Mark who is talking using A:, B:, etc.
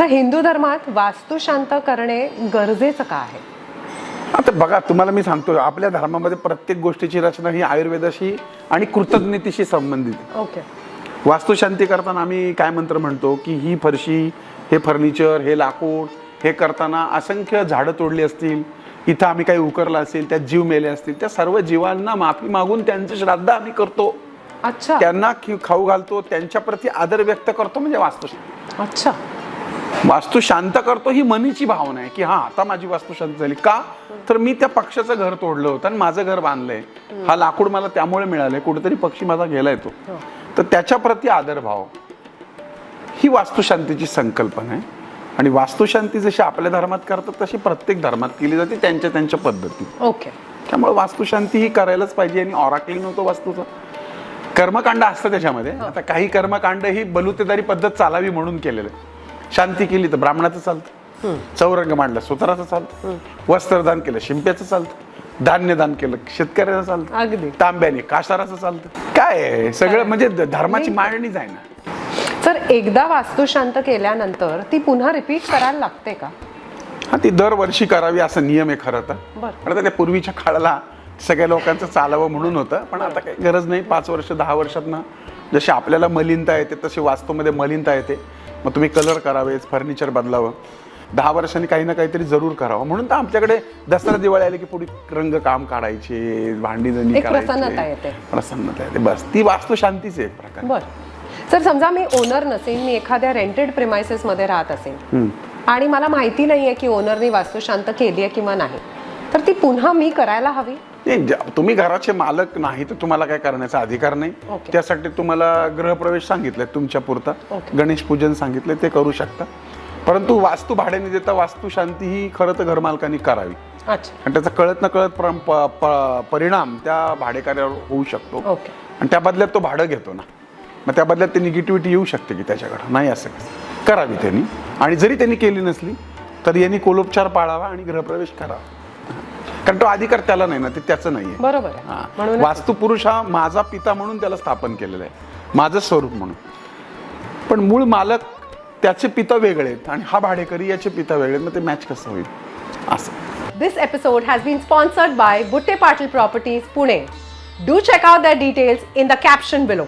A: तर हिंदू धर्मात वास्तू शांत करणे गरजेचं का आहे?
B: आता बघा तुम्हाला मी सांगतो आपल्या धर्मामध्ये प्रत्येक गोष्टीची रचना ही आयुर्वेदाशी आणि कृतज्ञतेशी संबंधित.
A: ओके.
B: वास्तुशांती करताना आम्ही काय मंत्र म्हणतो की ही फरशी हे फर्निचर हे लाकूड हे करताना असंख्य झाडं तोडली असतील इथं आम्ही काही उकरलं असेल त्यात जीव मेले असतील त्या सर्व जीवांना माफी मागून त्यांचं श्राद्ध आम्ही करतो.
A: अच्छा.
B: त्यांना खाऊ घालतो त्यांच्या प्रती आदर व्यक्त करतो म्हणजे वास्तू
A: अच्छा.
B: वास्तू शांत करतो ही मनीची भावना आहे की हा आता माझी वास्तू शांत झाली. का? तर मी त्या पक्षाचं घर तोडलं होतं आणि माझं घर बांधलंय. हा लाकूड मला त्यामुळे मिळालंय कुठेतरी पक्षी माझा गेलाय तो. तर त्याच्या प्रती आदरभाव ही वास्तुशांतीची संकल्पना आहे. आणि वास्तुशांती जशी आपल्या धर्मात करतात तशी प्रत्येक धर्मात केली जाते त्यांच्या त्यांच्या पद्धतीत
A: ओके.
B: त्यामुळे वास्तुशांती ही करायलाच पाहिजे आणि ऑराकलिंग होतो वास्तूचं. कर्मकांड असतं त्याच्यामध्ये. आता काही कर्मकांड ही बलुतेदारी पद्धत चालावी म्हणून केलेलं आहे. शांती केली तर ब्राह्मणाचं चालतं. चौरंग मांडला सुताराचं चालतं. वस्त्रदान केलं शिंप्याचं चालतं. धान्यदान केलं शेतकऱ्याचं चालतं.
A: अगदी.
B: तांब्याने काशाराचं चालतं. काय? सगळं म्हणजे धर्माची मांडणीच आहे ना.
A: तर एकदा वास्तू शांत केल्यानंतर ती पुन्हा रिपीट करायला लागते का?
B: हा ती दरवर्षी करावी असा नियम आहे खरं तर. त्या पूर्वीच्या काळाला सगळ्या लोकांचं चालावं म्हणून होतं पण आता काही गरज नाही. पाच वर्ष दहा वर्षात ना जशी आपल्याला मलिनता येते तशी वास्तूमध्ये मलिनता येते. मग तुम्ही कलर करावेच फर्निचर बदलावं. दहा वर्षांनी काही ना काहीतरी जरूर करावं. म्हणून तर आमच्याकडे दसरा दिवाळी आले की पुढे रंग काम काढायचे भांडी जणी
A: एक प्रसन्नता येते.
B: प्रसन्नता येते. बस ती वास्तू शांतीच आहे प्रकार.
A: बर. सर समजा मी ओनर नसेन मी एखाद्या रेंटेड प्रिमायसेस मध्ये राहत असेल आणि मला माहिती नाहीये की ओनरनी वास्तू शांत केली आहे किंवा नाही तर ती पुन्हा मी करायला हवी?
B: नाही तुम्ही घराचे मालक नाही तर तुम्हाला काय करण्याचा अधिकार नाही.
A: ओके.
B: त्यासाठी तुम्हाला गृहप्रवेश सांगितलंय तुमच्या पुरता.
A: ओके.
B: गणेश पूजन सांगितलंय ते करू शकता. परंतु वास्तू भाड्याने देता वास्तू शांती ही खरं तर घरमालकांनी करावी.
A: अच्छा.
B: आणि त्याचा कळत न कळत प्र- प- प- परिणाम त्या भाडेकऱ्यावर होऊ शकतो.
A: ओके
B: आणि त्या बदल्यात तो भाडं घेतो ना. मग त्या बदल्यात ते निगेटिव्हिटी येऊ शकते की त्याच्याकडं. नाही असं कसं करावी त्यांनी. आणि जरी त्यांनी केली नसली तर यांनी कोलोपचार पाळावा आणि गृहप्रवेश करावा. कारण तो अधिकार त्याला नाही ना ते त्याचं नाही आहे
A: बरोबर आहे
B: वास्तुपुरुष हा माझा पिता म्हणून त्याला स्थापन केलेलं आहे माझं स्वरूप म्हणून पण मूळ मालक त्याचे पिता वेगळे आहेत आणि हा भाडेकरी याचे पिता वेगळे आहेत. मग ते मॅच कसं होईल असं
A: This episode has been sponsored by Butte Patil Properties, Pune. Do check out their details in the caption below.